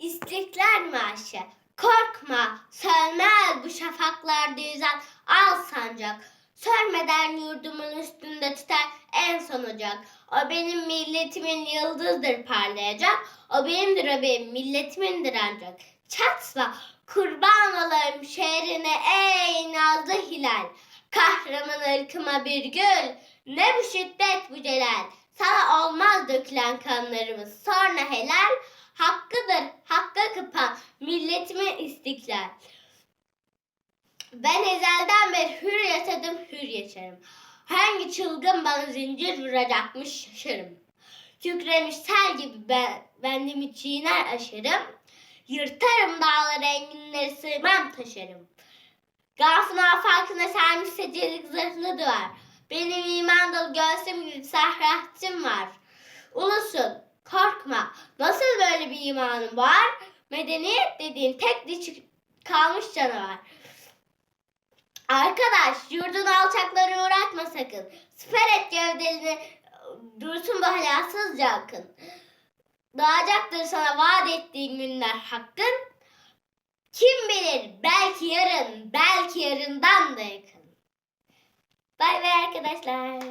İstiklal Marşı. Korkma, sönmez bu şafaklarda yüzen al sancak. Sönmeden yurdumun üstünde tutar en son ocak. O benim milletimin yıldızdır parlayacak. O benimdir, o benim milletimindir ancak. Çatma, kurban olayım şehrine ey nazlı hilal. Kahraman ırkıma bir gül, ne bu şiddet bu celal. Sana olmaz dökülen kanlarımız sonra helal. Hakkıdır, istiklal. Ben ezelden beri hür yaşadım, hür yaşarım. Hangi çılgın bana zincir vuracakmış şaşarım. Kükremiş sel gibi ben, bendimi çiğner aşarım. Yırtarım dağları enginleri sığmam taşarım. Gafın afakına sermiş secelik zırhlı duvar. Benim iman dolu göğsüm gibi sahrahtım var. Ulusun, korkma. Nasıl böyle bir imanın var? Medeniyet dediğin tek dişi kalmış canavar. Arkadaş, yurdun alçakları uğratma sakın. Siper et gövdelini, dursun bu hayasızca akın. Doğacaktır sana vaat ettiğin günler hakkın. Kim bilir belki yarın, belki yarından da yakın. Bay bay arkadaşlar.